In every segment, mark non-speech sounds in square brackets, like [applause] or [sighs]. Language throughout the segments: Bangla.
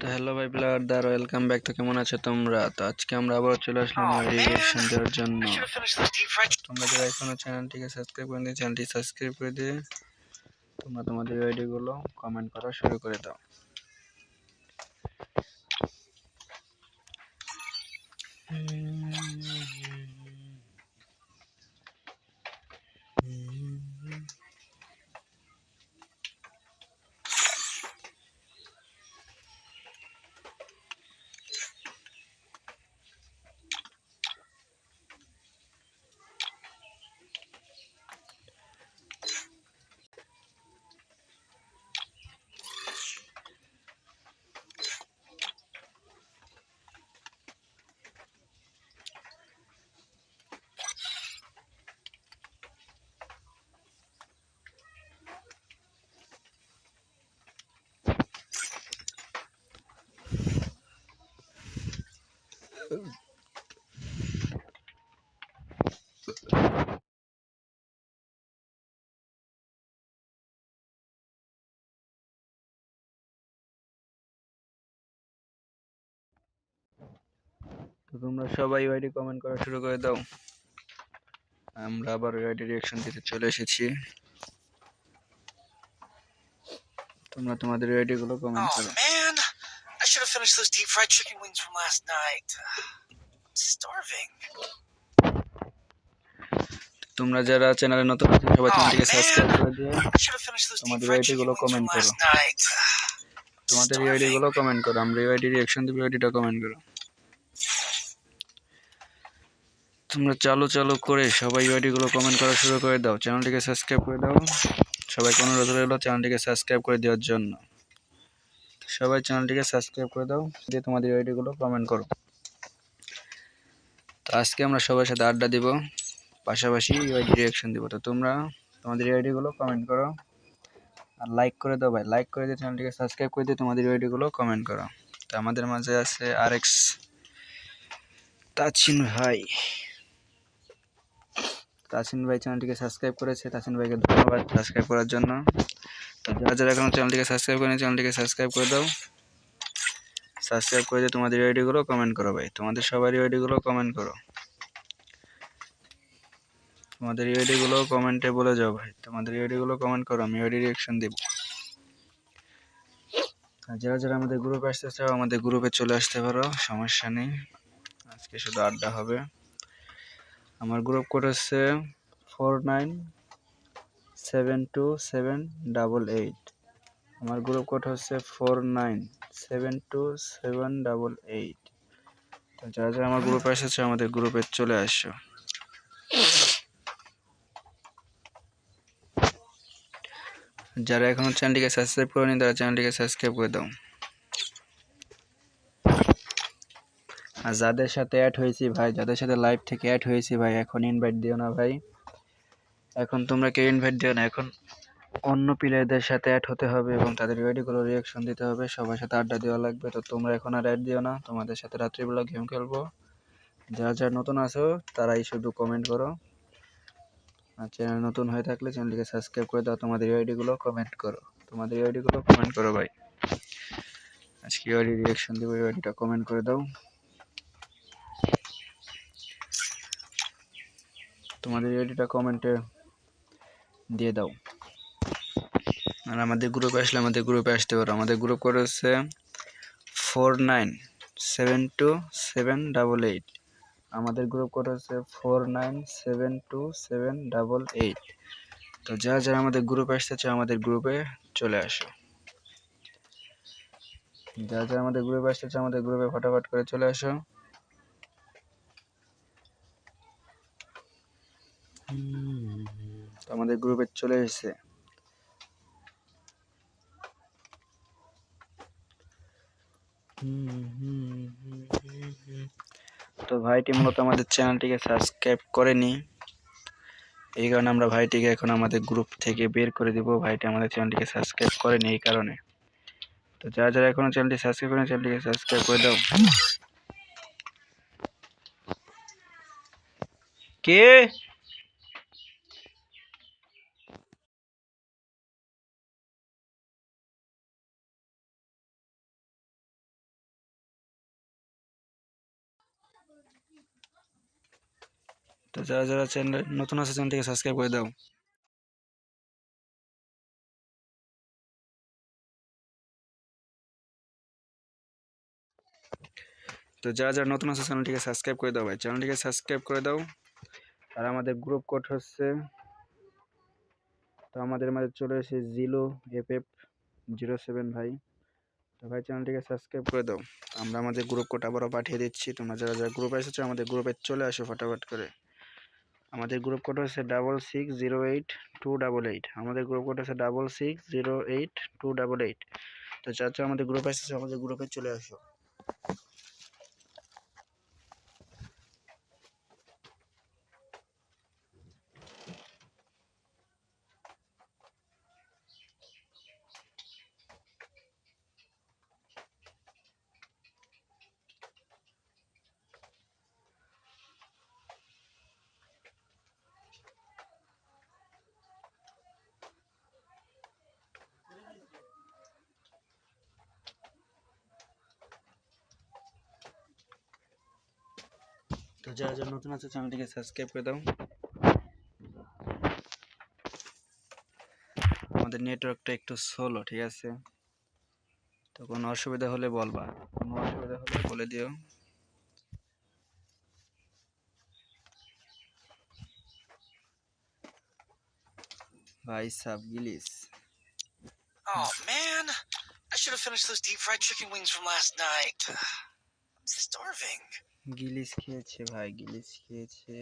তো হ্যালো ভাই প্লেয়ারদার ওয়েলকাম ব্যাক তো কেমন আছো তোমরা? তো আজকে আমরা আবার চলে আসলাম Oh, রিয়েকশন দেওয়ার জন্য। তোমরা যারা এখনও চ্যানেলটিকে সাবস্ক্রাইব করে দিয়ে চ্যানেলটি সাবস্ক্রাইব করে দিয়ে তোমরা তোমাদের আইডি গুলো কমেন্ট করা শুরু করে দাও। তো তোমরা সবাই আইডি কমেন্ট করা শুরু করে দাও। আমরা আবার আইডি রিয়াকশন দিতে চলে এসেছি। তোমরা তোমাদের আইডি গুলো কমেন্ট Oh করো। Finished those deep fried chicken wings from last night. I'm [sighs] starving. তোমরা যারা চ্যানেলে নতুন আছো সবাই Oh, চ্যানেলটিকে সাবস্ক্রাইব করে দিও। I should have finished those deep তোমাদেরগুলো from কমেন্ট করো। last night. [sighs] তোমাদের আইডি গুলো কমেন্ট করো। আমরা এই আইডি রিয়াকশন দিব আইডিটা কমেন্ট করো। তোমরা চালু চালু করে সবাই আইডি গুলো কমেন্ট করা শুরু করে দাও। চ্যানেলটিকে সাবস্ক্রাইব করে দাও। সবাইকে অনুরোধ রইল চ্যানেলটিকে সাবস্ক্রাইব করে দেওয়ার জন্য। সবাই চ্যানেলটিকে সাবস্ক্রাইব করে দাও, দিয়ে তোমাদের আইডি গুলো কমেন্ট করো। তো আজকে আমরা সবার সাথে আড্ডা দিব, পাশাপাশি আইডি রিয়াকশন দিব। তো তোমরা তোমাদের আইডি গুলো কমেন্ট করো, আর লাইক করে দাও ভাই। লাইক করে দিয়ে চ্যানেলটিকে সাবস্ক্রাইব করে দিয়ে তোমাদের আইডি কমেন্ট করো। তো আমাদের মাঝে আছে আর এক্স তাছিন ভাই। তাছিন ভাই চ্যানেলটিকে সাবস্ক্রাইব করেছে তাছিন ভাইকে ধন্যবাদ সাবস্ক্রাইব করার জন্য। যারা যারা এখনও চ্যানেলটিকে সাবস্ক্রাইব করেনি, চ্যানেলটিকে সাবস্ক্রাইব করে দাও। সাবস্ক্রাইব করে দিয়ে তোমাদের আইডি গুলো কমেন্ট করো ভাই। তোমাদের সবারই আইডি গুলো কমেন্ট করো। তোমাদের আইডি গুলো কমেন্টে বলে যাও ভাই। তোমাদের আইডি গুলো কমেন্ট করো, আমি আইডি রিয়াকশন দেব। আর যারা যারা আমাদের গ্রুপে আসতে চাও, আমাদের গ্রুপে চলে আসতে পারো, সমস্যা নেই। আজকে শুধু আড্ডা হবে। আমার গ্রুপ কোড হচ্ছে four nine seven two seven double eight আমার গ্রুপ কোড হচ্ছে four nine seven two seven double eight তো যারা যারা আমার গ্রুপে এসেছে, আমাদের গ্রুপে চলে আসো। যারা এখনও চ্যানেলটিকে সাবস্ক্রাইব করেনি, তারা চ্যানেলটিকে সাবস্ক্রাইব করে দাও। আর যাদের সাথে অ্যাড হয়েছি ভাই, যাদের সাথে লাইভ থেকে অ্যাড হয়েছি ভাই, এখন ইনভাইট দিও না ভাই। এখন তোমরা কেউ ইনভাইট দিও না। এখন অন্য প্লেয়ারদের সাথে অ্যাড হতে হবে এবং তাদের ভিডিওগুলো রিয়াকশন দিতে হবে। সবার সাথে আড্ডা দেওয়া লাগবে। তো তোমরা এখন আর অ্যাড দিও না। তোমাদের সাথে রাত্রিবেলা গেম খেলব। যারা যারা নতুন আছো, তারাই শুধু কমেন্ট করো। আর চ্যানেল নতুন হয়ে থাকলে চ্যানেলটিকে সাবস্ক্রাইব করে দাও। তোমাদের আইডিগুলো কমেন্ট করো। তোমাদের আইডিগুলো কমেন্ট করো ভাই। আজকে আইডি রিয়াকশন দেবো আইডিটা কমেন্ট করে দাও। তোমাদের আইডিটা কমেন্টে দিয়ে দাও। আর আমাদের গ্রুপে আসলে আমাদের গ্রুপে আসতে পারো। আমাদের গ্রুপ কোড হচ্ছে four nine seven two seven double eight আমাদের গ্রুপ কোড হচ্ছে four nine seven two seven double eight তো তো যারা আমাদের গ্রুপে আসতে চাও, আমাদের গ্রুপে চলে আসো। যারা যারা আমাদের গ্রুপে আসতে চাও, আমাদের গ্রুপে ফটাফট করে চলে আসো হুম, তো আমাদের গ্রুপে চলে এসেছে। তো ভাইটি মূলত আমাদের চ্যানেলটিকে সাবস্ক্রাইব করেনি। এই কারণে আমরা ভাইটিকে এখন আমাদের গ্রুপ থেকে বের করে দিব। ভাইটি আমাদের চ্যানেলটিকে সাবস্ক্রাইব করেনি এই কারণে। তো যারা যারা এখনও চ্যানেলটি সাবস্ক্রাইব করেন চ্যানেলটিকে সাবস্ক্রাইব করে দাও। কে? তো যারা যারা চ্যানেল নতুন আছে চ্যানেলটিকে সাবস্ক্রাইব করে দাও। তো যারা যারা নতুন আছে চ্যানেলটিকে সাবস্ক্রাইব করে দাও ভাই। চ্যানেলটিকে সাবস্ক্রাইব করে দাও। আর আমাদের গ্রুপ কোড হচ্ছে, তো আমাদের মাঝে চলে এসে জিলো এফ এফ জিরো সেভেন ভাই। তো ভাই চ্যানেলটিকে সাবস্ক্রাইব করে দাও। আমরা আমাদের গ্রুপ কোড আবারও পাঠিয়ে দিচ্ছি। তোমরা যারা যারা গ্রুপে এসেছ, আমাদের গ্রুপে চলে আসো ফটাফট করে। আমাদের গ্রুপ কোড হচ্ছে double six zero eight two double eight আমাদের গ্রুপ কোড হচ্ছে double six zero eight two double eight তো যারা আমাদের গ্রুপে আসছে আমাদের গ্রুপে চলে আসো। যারা যারা নতুন আছে চ্যানেলটিকে সাবস্ক্রাইব করে দাও। আমাদের নেটওয়ার্কটা একটু স্লো ঠিক আছে? তো কোনো অসুবিধা হলে বলবা। কোনো অসুবিধা হলে বলে দিও। ভাই সাব গিলিস। Oh man, I should have finished those deep fried chicken wings from last night. I'm starving. গিলিস খেয়েছে ভাই গিলিস খেয়েছে।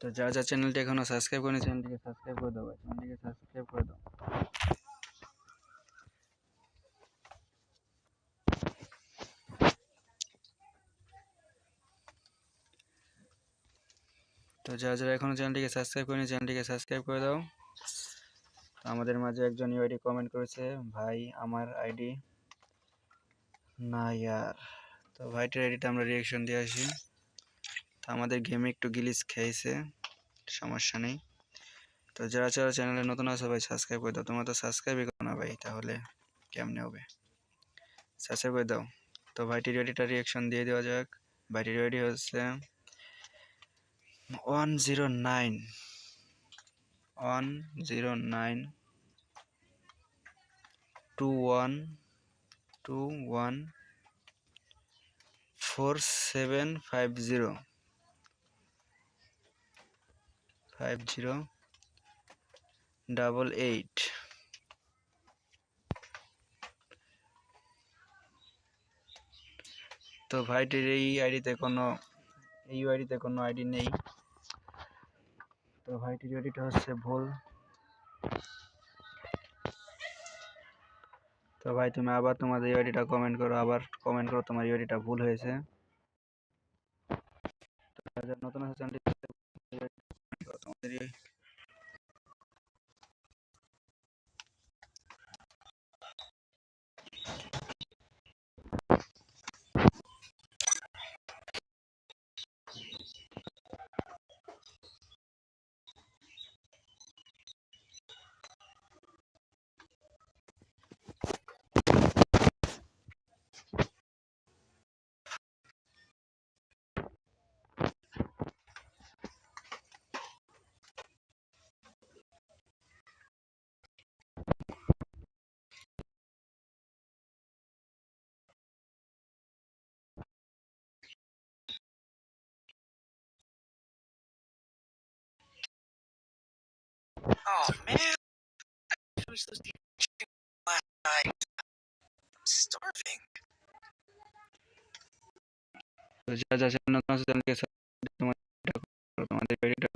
তো যা যা চ্যানেলটি এখনও সাবস্ক্রাইব করেনি চ্যানেলটিকে সাবস্ক্রাইব করে দাও চ্যানেলটিকে সাবস্ক্রাইব করে দাও। তো যারা যারা এখনও চ্যানেলটিকে সাবস্ক্রাইব করেনি চ্যানেলটিকে সাবস্ক্রাইব করে দাও। আমাদের মাঝে একজন ইউআইডি কমেন্ট করেছে, ভাই, আমার আইডি না ইয়ার তো ভাইটার আইডিটা আমরা রিয়াকশন দিয়ে আসি। তো আমাদের গেমে একটু গিলিস খেয়েছে, সমস্যা নেই। তো যারা যারা চ্যানেলে নতুন আছে, ভাই সাবস্ক্রাইব করে দাও। তোমরা তো সাবস্ক্রাইবই করো না, ভাই, তাহলে কেমনে হবে? সাবস্ক্রাইব করে দাও। তো ভাইটির আইডিটা রিয়াকশন দিয়ে দেওয়া যাক। ভাইটির আইডি হচ্ছে one zero nine one zero nine two one two one four seven five zero. Five zero double eight. তো ভাইটির এই আইডিতে কোনো, এই আইডিতে কোনো আইডি নেই। তো ভাইটির আইডিটা হচ্ছে ভুল তো ভাই, তুমি আবার তোমাদের ইউআইডিটা কমেন্ট করো, আবার কমেন্ট করো, তোমার ইউআইডিটা ভুল হয়েছে। নতুন চ্যানেলটি তোমাদের Oh man, I was those chicken last night. I'm starving. তো যা যা চান তোমাদের সাথে তোমাদের বাড়িটা